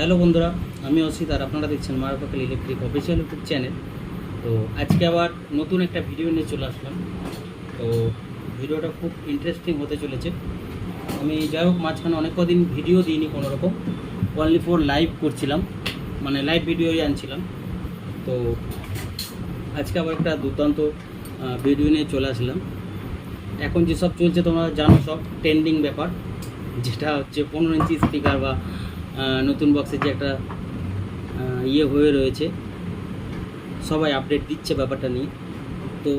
Hello বন্ধুরা, আমি অসিত আর আপনারা দেখছেন মারপাকাল ইলেকট্রিক অফিসিয়াল ইউটিউব চ্যানেল তো আজকে আবার নতুন একটা ভিডিও নিয়ে চলে আসলাম। তো ভিডিওটা খুব ইন্টারেস্টিং হতে চলেছে। আমি যাই হোক, মাঝখানে অনেক কদিন ভিডিও দিইনি কোনো রকম অনলি ফোর লাইভ করছিলাম। মানে লাইভ ভিডিওই আনছিলাম। তো আজকে আবার একটা দুর্দান্ত ভিডিও নিয়ে চলে আসলাম। এখন যেসব চলছে তোমরা জানো সব ট্রেন্ডিং ব্যাপার। যেটা হচ্ছে পনেরো ইঞ্চি স্পিকার বা নতুন বক্সের যে একটা ইয়ে হয়ে রয়েছে। সবাই আপডেট দিচ্ছে ব্যাপারটা নিয়ে। তো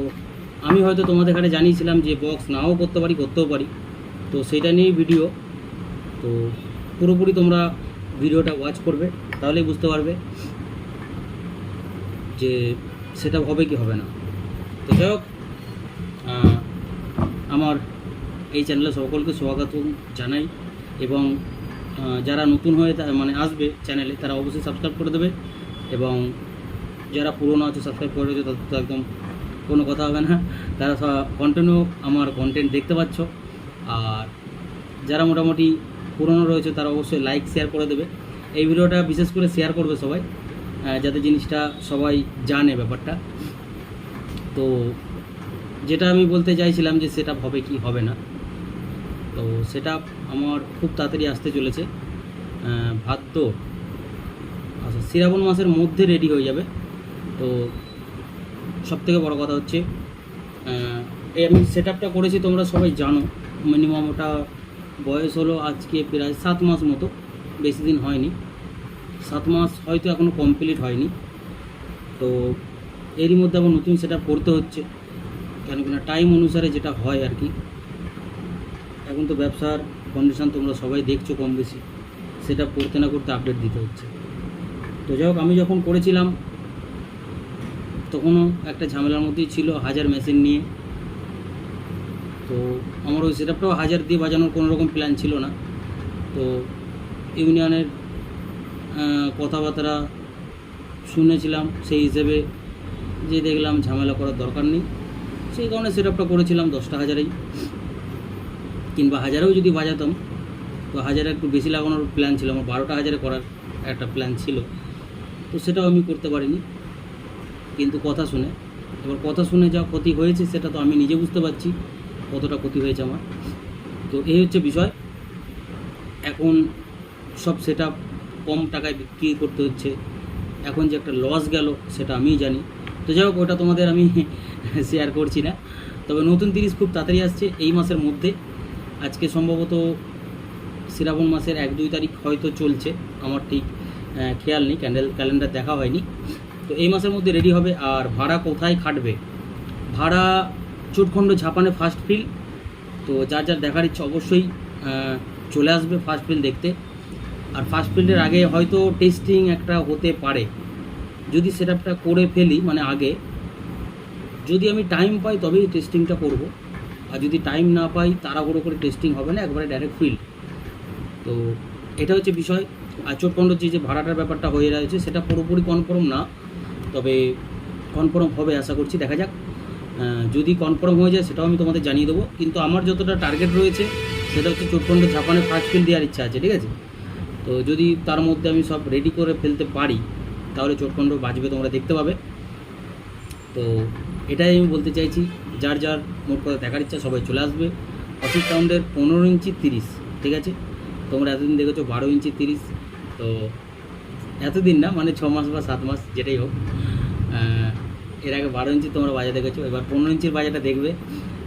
আমি হয়তো তোমাদের এখানে জানিয়েছিলাম যে বক্স নাও করতে পারি, করতেও পারি। তো সেটা নিয়েই ভিডিও তো পুরোপুরি তোমরা ভিডিওটা ওয়াচ করবে, তাহলেই বুঝতে পারবে যে সেটা হবে কি হবে না। তো যাই হোক আমার এই চ্যানেলে সকলকে স্বাগত জানাই এবং যারা নতুন হয়ে মানে আসবে চ্যানেলে তারা অবশ্যই সাবস্ক্রাইব করে দেবে এবং যারা পুরনো আছে সাবস্ক্রাইব করে রয়েছে তাদের তো একদম কোনো কথা হবে না। তারা কন্টিনিউ আমার কন্টেন্ট দেখতে পাচ্ছ। আর যারা মোটামুটি পুরনো রয়েছে, তারা অবশ্যই লাইক শেয়ার করে দেবে। এই ভিডিওটা বিশেষ করে শেয়ার করবে সবাই যাতে জিনিসটা সবাই জানে ব্যাপারটা। তো যেটা আমি বলতে চাইছিলাম যে সেটা হবে কি, হবে না। তো সেটা আমার খুব তাড়াতাড়ি আসতে চলেছে। ভাদ্র আচ্ছা শ্রাবণ মাসের মধ্যে রেডি হয়ে যাবে। তো সব থেকে বড়ো কথা হচ্ছে এই আমি সেট আপটা করেছি তোমরা সবাই জানো। মিনিমাম ওটা বয়স হলো আজকে প্রায় সাত মাস মতো, বেশি দিন হয়নি। সাত মাস হয়তো এখনও কমপ্লিট হয়নি। তো এরই মধ্যে আবার নতুন সেট করতে হচ্ছে। কেন কিনা টাইম অনুসারে যেটা হয় আর কি এখন তো ব্যবসার কন্ডিশন তোমরা সবাই দেখছ কম বেশি। সেটা করতে না করতে আপডেট দিতে হচ্ছে। তো যাই হোক, আমি যখন করেছিলাম, তখনও একটা ঝামেলার মধ্যেই ছিল হাজার মেশিন নিয়ে। তো আমার ওই সেটআপটাও হাজার দিয়ে বাজানোর কোনো রকম প্ল্যান ছিল না। তো ইউনিয়নের কথাবার্তা শুনেছিলাম, সেই হিসেবে যে দেখলাম ঝামেলা করার দরকার নেই। সেই কারণে সেটআপটা করেছিলাম দশটা হাজারেই। কিংবা হাজারেও যদি বাজাতাম, তো হাজারে একটু বেশি লাগানোর প্ল্যান ছিল, আমার বারোটা হাজারে করার একটা প্ল্যান ছিল। তো সেটাও আমি করতে পারিনি। কিন্তু কথা শুনে, এবার কথা শুনে যা ক্ষতি হয়েছে সেটা তো আমি নিজে বুঝতে পারছি, কতটা ক্ষতি হয়েছে আমার। তো এই হচ্ছে বিষয়। এখন সব সেটা কম টাকায় বিক্রি করতে হচ্ছে। এখন যে একটা লস গেল, সেটা আমিই জানি। তো যাই হোক, ওটা তোমাদের আমি শেয়ার করছি না। তবে নতুন তিরিশ খুব তাড়াতাড়ি আসছে, এই মাসের মধ্যে। আজকে সম্ভবত শ্রাবণ মাসের এক দুই তারিখ হয়তো চলছে, আমার ঠিক খেয়াল নেই, ক্যান্ডেল, ক্যালেন্ডার দেখা হয়নি। তো এই মাসের মধ্যে রেডি হবে, আর ভাড়া কোথায় খাটবে? ভাড়া চুটখণ্ড ঝাপানে ফার্স্ট ফিল তো যার যার দেখার ইচ্ছা অবশ্যই চলে আসবে ফার্স্ট ফিল দেখতে। আর ফার্স্ট ফিল্ডের আগে হয়তো টেস্টিং একটা হতে পারে। যদি সেটআপটা করে ফেলি মানে আগে, যদি আমি টাইম পাই তবেই টেস্টিংটা করব। আর যদি টাইম না পাই, তাড়াহুড়ো করে টেস্টিং হবে না, একবারে ডাইরেক্ট ফিল্ড তো এটা হচ্ছে বিষয়। আর চোটখণ্ড যে যে ভাড়াটার ব্যাপারটা হয়ে রয়েছে, সেটা পুরোপুরি কনফার্ম না। তবে কনফার্ম হবে, আশা করছি। দেখা যাক। যদি কনফার্ম হয়ে যায়, সেটাও আমি তোমাদের জানিয়ে দেবো। কিন্তু আমার যতটা টার্গেট রয়েছে, সেটা হচ্ছে চোটখণ্ড ঝাপানে ফার্স্ট ফিল দেওয়ার ইচ্ছা আছে, ঠিক আছে? তো যদি তার মধ্যে আমি সব রেডি করে ফেলতে পারি, তাহলে চোটখণ্ড বাঁচবে তোমরা দেখতে পাবে। তো এটাই আমি বলতে চাইছি। যার যার মোট কথা দেখার ইচ্ছা সবাই চলে আসবে। অফিস সাউন্ডের পনেরো ইঞ্চি তিরিশ, ঠিক আছে? তোমরা এতদিন দেখেছ বারো ইঞ্চি তিরিশ, তো এতদিন না মানে ছ মাস বা সাত মাস, যেটাই হোক এর আগে বারো ইঞ্চি তোমরা বাজার দেখেছ, এবার পনেরো ইঞ্চির বাজারটা দেখবে,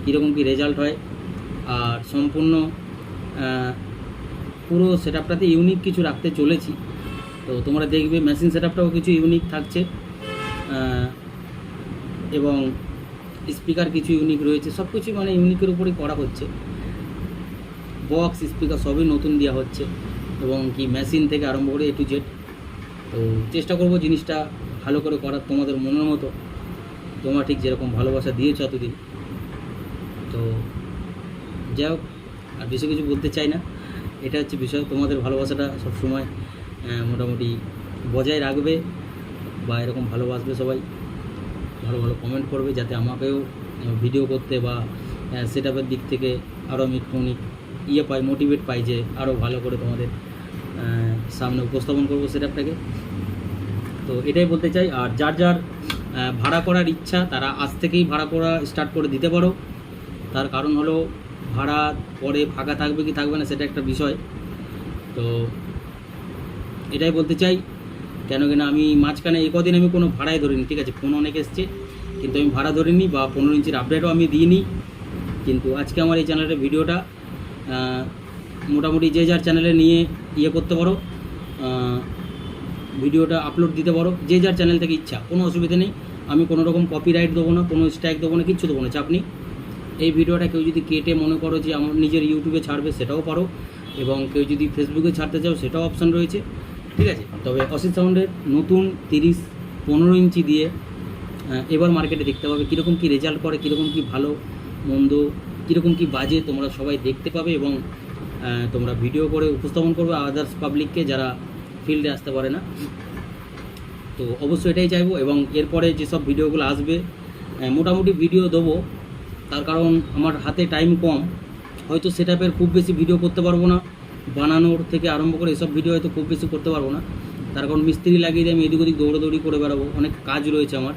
কীরকম কী রেজাল্ট হয়। আর সম্পূর্ণ পুরো সেট আপটাতে ইউনিক কিছু রাখতে চলেছি। তো তোমরা দেখবে মেশিন সেট আপটাও কিছু ইউনিক থাকছে এবং স্পিকার কিছু ইউনিক রয়েছে সব কিছু মানে ইউনিকের উপরেই করা হচ্ছে। বক্স স্পিকার সবই নতুন দেওয়া হচ্ছে এবং কি মেশিন থেকে আরম্ভ করে এ টু জেড তো চেষ্টা করব জিনিসটা ভালো করে করার তোমাদের মনের মতো। তোমরা ঠিক যেরকম ভালোবাসা দিয়েছ এতদিন। তো যাই হোক, আর বেশি কিছু বলতে চাই না। এটা হচ্ছে বিষয়, তোমাদের ভালোবাসাটা সবসময় মোটামুটি বজায় রাখবে বা এরকম ভালোবাসবে সবাই। ভালো ভালো কমেন্ট করবে যাতে আমাকেও ভিডিও করতে বা সেট দিক থেকে আরও আমি একটুখানি ইয়ে পাই মোটিভেট পাই যে আরও ভালো করে তোমাদের সামনে উপস্থাপন করব সেটআপটাকে তো এটাই বলতে চাই, আর যার যার ভাড়া করার ইচ্ছা, তারা আজ থেকেই ভাড়া করা স্টার্ট করে দিতে পারো। তার কারণ হলো, ভাড়া পরে ফাঁকা থাকবে কি থাকবে না, সেটা একটা বিষয়। তো এটাই বলতে চাই কেন কিনা আমি মাঝখানে এই কদিন আমি কোনো ভাড়াই ধরিনি, ঠিক আছে? ফোন অনেক এসছে, কিন্তু আমি ভাড়া ধরিনি বা পনেরো ইঞ্চির আপডেটও আমি দিইনি। কিন্তু আজকে আমার এই চ্যানেলের ভিডিওটা মোটামুটি যে যার চ্যানেলে নিয়ে ইয়ে করতে পারো ভিডিওটা আপলোড দিতে পারো, যে যার চ্যানেল থেকে ইচ্ছা, কোনো অসুবিধা নেই। আমি কোনো রকম কপিরাইট দেবো না, কোনো স্ট্রাইক দেবো না, কিচ্ছু দেবো না, চাপ নেই। এই ভিডিওটা কেউ যদি কেটে মনে করো যে আমার নিজের ইউটিউবে ছাড়বে, সেটাও পারো। এবং কেউ যদি ফেসবুকে ছাড়তে চাও, সেটাও অপশান রয়েছে। ঠিক আছে? তবে অসিত সাউন্ডের নতুন তিরিশ, পনেরো ইঞ্চি দিয়ে এবার মার্কেটে দেখতে পাবে কীরকম কী রেজাল্ট করে, কীরকম কী ভালো, মন্দ, কীরকম কী বাজে তোমরা সবাই দেখতে পাবে এবং তোমরা ভিডিও করে উপস্থাপন করবে আদার্স পাবলিককে যারা ফিল্ডে আসতে পারে না। তো অবশ্যই এটাই চাইব এবং এরপরে যেসব ভিডিওগুলো আসবে মোটামুটি ভিডিও দেবো। তার কারণ আমার হাতে টাইম কম, হয়তো সেটআপের খুব বেশি ভিডিও করতে পারব না। বানানোর থেকে আরম্ভ করে এসব ভিডিও হয়তো খুব বেশি করতে পারব না। তার কারণ মিস্ত্রি লাগিয়ে দিয়ে আমি এদিক ওদিক দৌড়াদৌড়ি করে বেড়াবো। অনেক কাজ রয়েছে আমার।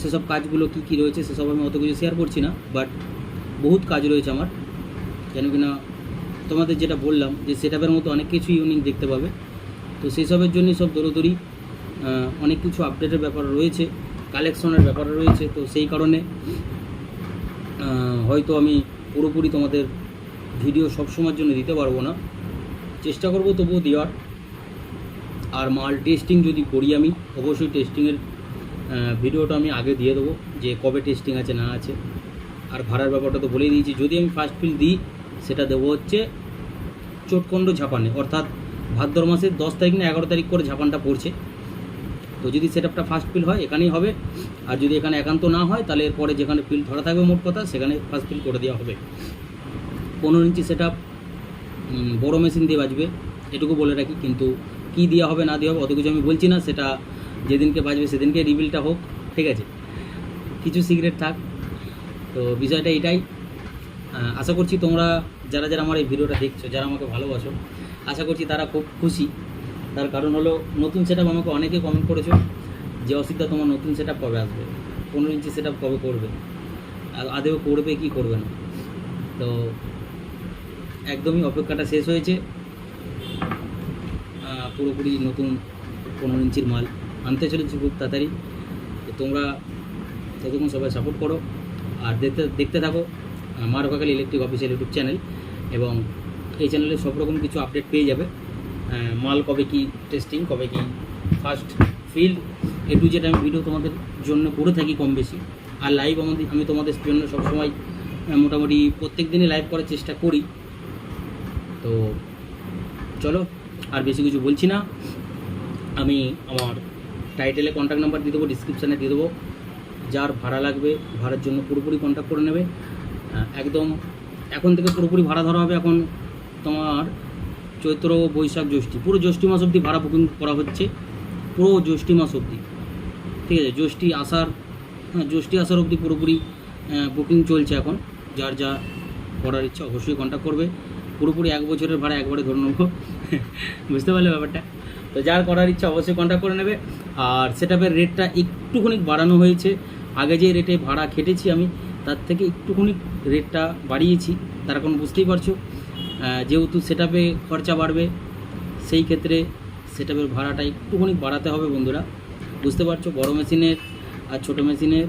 সেসব কাজগুলো কী কী রয়েছে সেসব আমি অত কিছু শেয়ার করছি না বাট বহুত কাজ রয়েছে আমার। কেন কিনা তোমাদের যেটা বললাম যে সেটআপের মতো অনেক কিছু ইউনিক দেখতে পাবে। তো সেই সবের জন্যই সব দৌড়দৌড়ি অনেক কিছু আপডেটের ব্যাপার রয়েছে কালেকশনের ব্যাপার রয়েছে। তো সেই কারণে হয়তো আমি পুরোপুরি তোমাদের ভিডিও সব সময়ের জন্য দিতে পারব না। চেষ্টা করব তবুও দেওয়ার। আর মাল টেস্টিং যদি করি আমি, অবশ্যই টেস্টিংয়ের ভিডিওটা আমি আগে দিয়ে দেবো যে কবে টেস্টিং আছে, না আছে। আর ভাড়ার ব্যাপারটা তো বলেই দিয়েছি। যদি আমি ফার্স্ট ফিল দিই, সেটা দেবো হচ্ছে চোটকণ্ড ঝাপানে। অর্থাৎ ভাদ্র মাসের দশ তারিখ না এগারো তারিখ করে ঝাপানটা পড়ছে। তো যদি সেটআপটা ফার্স্ট ফিল হয়, এখানেই হবে। আর যদি এখানে একান্ত না হয়, তাহলে এরপরে যেখানে ফিল ধরা থাকবে মোট কথা, সেখানে ফার্স্ট ফিল করে দেওয়া হবে। পনেরো ইঞ্চি সেট আপ বড়ো মেশিন দিয়ে বাজবে, এটুকু বলে রাখি। কিন্তু কী দেওয়া হবে, না দেওয়া হবে, অত কিছু আমি বলছি না, সেটা যেদিনকে বাজবে সেদিনকে রিভিলটা হোক, ঠিক আছে? কিছু সিগারেট থাক। তো বিষয়টা এটাই। আশা করছি তোমরা, যারা যারা আমার এই ভিডিওটা দেখছ, যারা আমাকে ভালোবাসো, আশা করছি তারা খুব খুশি। তার কারণ হলো, নতুন সেট আমাকে অনেকে কমেন্ট করেছ যে অসিদ্ধা তোমার নতুন সেট কবে আসবে? পনেরো ইঞ্চি সেট কবে করবে? আদেও করবে কি করবে না? তো একদমই অপেক্ষাটা শেষ হয়েছে। পুরোপুরি নতুন পনেরো ইঞ্চির মাল আনতে চলেছি খুব তাড়াতাড়ি। তো তোমরা ততক্ষণ সবাই সাপোর্ট করো আর দেখতে দেখতে থাকো মা রকাকালী ইলেকট্রিক অফিসিয়াল ইউটিউব চ্যানেল এবং এই চ্যানেলে সব রকম কিছু আপডেট পেয়ে যাবে। মাল কবে কি টেস্টিং কবে কি ফার্স্ট ফিল্ড এ টু যেটা আমি ভিডিও তোমাদের জন্য করে থাকি কম বেশি। আর লাইভ আমাদের, আমি তোমাদের জন্য সবসময় মোটামুটি প্রত্যেক দিনই লাইভ করার চেষ্টা করি। তো চলো আর বেশি কিছু বলছি না। আমি আমার টাইটেলে কন্ট্যাক্ট নাম্বার দিয়ে দেবো ডিসক্রিপশানে দিয়ে দেবো। যার ভাড়া লাগবে, ভাড়ার জন্য পুরোপুরি কন্ট্যাক্ট করে নেবে। একদম এখন থেকে পুরোপুরি ভাড়া ধরা হবে এখন তোমার চৈত্র, বৈশাখ, জ্যৈষ্ঠী। পুরো জ্যৈষ্ঠী মাস অবধি ভাড়া বুকিং করা হচ্ছে। পুরো জ্যৈষ্ঠী মাস অবধি। ঠিক আছে, জ্যৈষ্ঠী আসার হ্যাঁ জ্যৈষ্ঠী আসার অবধি পুরোপুরি বুকিং চলছে এখন। যার যা করার ইচ্ছা অবশ্যই কন্ট্যাক্ট করবে। পুরোপুরি এক বছরের ভাড়া একবারে ধরে নেব। বুঝতে পারলে ব্যাপারটা? তো যার করার ইচ্ছা অবশ্যই কন্ট্যাক্ট করে নেবে। আর সেটাপের রেটটা একটুখানি বাড়ানো হয়েছে। আগে যে রেটে ভাড়া খেটেছি আমি, তার থেকে একটুখানি রেটটা বাড়িয়েছি। তার এখন বুঝতেই পারছ। যেহেতু সেটাপে খরচা বাড়বে, সেই ক্ষেত্রে সেটাপের ভাড়াটা একটুখানি বাড়াতে হবে বন্ধুরা। বুঝতে পারছ? বড় মেশিনের আর ছোটো মেশিনের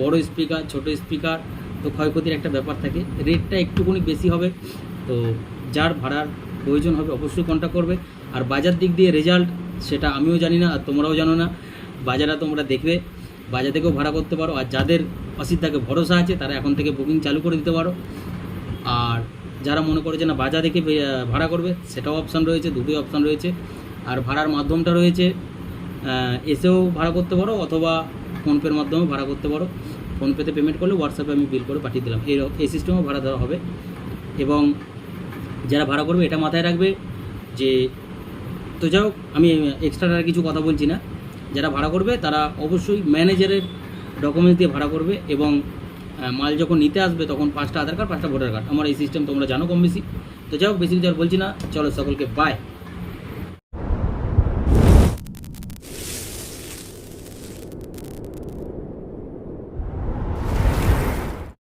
বড় স্পিকার ছোট স্পিকার তো ক্ষয়ক্ষতির একটা ব্যাপার থাকে। রেটটা একটুখানি বেশি হবে। তো যার ভাড়ার প্রয়োজন হবে অবশ্যই কন্ট্যাক্ট করবে। আর বাজার দিক দিয়ে রেজাল্ট সেটা আমিও জানি না আর তোমরাও জানো না। বাজারে তোমরা দেখবে, বাজার থেকেও ভাড়া করতে পারো। আর যাদের অসিদ্ধাকে ভরসা আছে, তারা এখন থেকে বুকিং চালু করে দিতে পারো। আর যারা মনে করে যে না বাজার দেখে ভাড়া করবে, সেটাও অপশান রয়েছে, দুটোই অপশান রয়েছে। আর ভাড়ার মাধ্যমটা রয়েছে এসেও ভাড়া করতে পারো, অথবা ফোনপের মাধ্যমেও ভাড়া করতে পারো। ফোনপেতে পেমেন্ট করলে হোয়াটসঅ্যাপে আমি বিল করে পাঠিয়ে দিলাম। এই এই সিস্টেমেও ভাড়া দেওয়া হবে। এবং যারা ভাড়া করবে এটা মাথায় রাখবে যে, তো যাই হোক, আমি এক্সট্রা আর কিছু কথা বলছি না। যারা ভাড়া করবে তারা অবশ্যই ম্যানেজারের ডকুমেন্টস দিয়ে ভাড়া করবে এবং মাল যখন নিতে আসবে তখন পাঁচটা আধার কার্ড, পাঁচটা ভোটার কার্ড। আমার এই সিস্টেম তোমরা জানো কম বেশি। তো যাই হোক, বেশি কিছু আর বলছি না। চলো সকলকে বাই